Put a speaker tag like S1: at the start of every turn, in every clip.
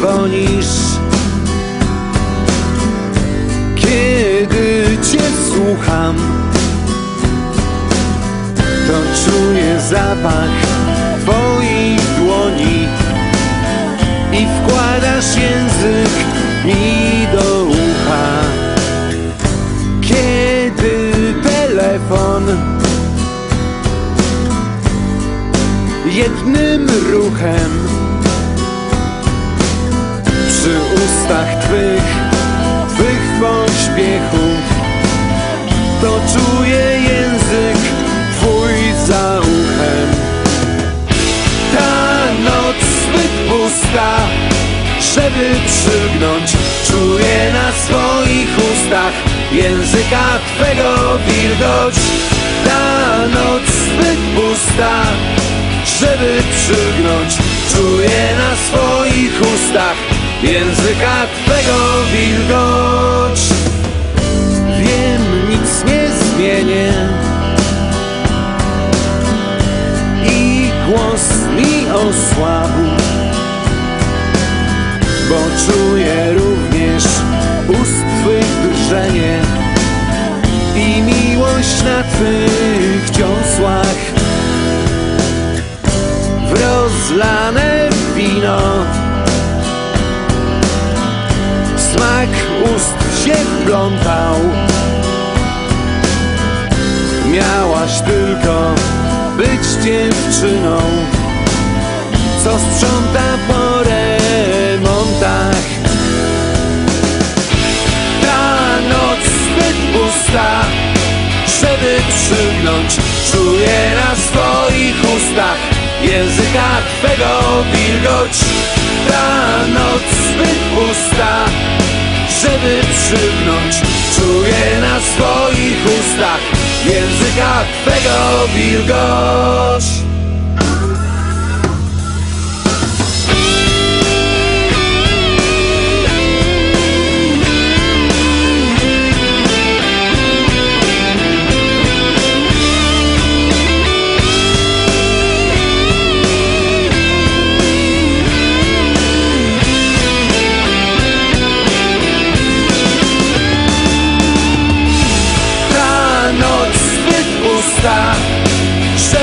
S1: dzwonisz. Kiedy cię słucham To czuję zapach twoich dłoni I wkładasz język mi do ucha. Kiedy telefon jednym ruchem ustach twych, twych pośpiechów to czuję język twój za uchem. Ta noc zbyt pusta, żeby przygnąć, czuję na swoich ustach języka twego wilgoć. Ta noc zbyt pusta, żeby przygnąć, czuję na swoich ustach języka twego wilgoć. Wiem, nic nie zmienię i głos mi osłabł, bo czuję również ust twych drżenie i miłość na twych dziąsłach w rozlane wino. Smak ust się wplątał. Miałaś tylko być dziewczyną. Co sprząta po remontach? Ta noc zbyt pusta Żeby przygnąć Czuję na swoich ustach Języka twego wilgoć. Ta noc zbyt pusta Żeby przygnąć Czuję na swoich ustach Języka twego wilgoć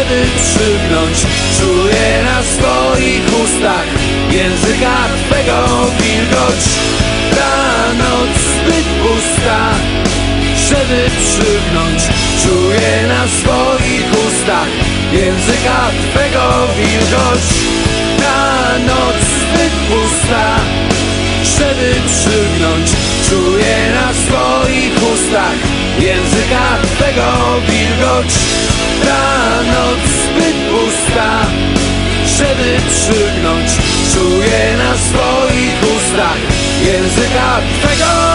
S1: Żeby przygnąć Czuję na swoich ustach Języka twego wilgoć. Ta noc zbyt pusta Żeby przygnąć Czuję na swoich ustach Języka twego wilgoć. Ta noc zbyt pusta żeby przygnąć Czuję na swoich ustach Języka twego wilgoć przygnąć. Czuję na swoich ustach Języka wilgoć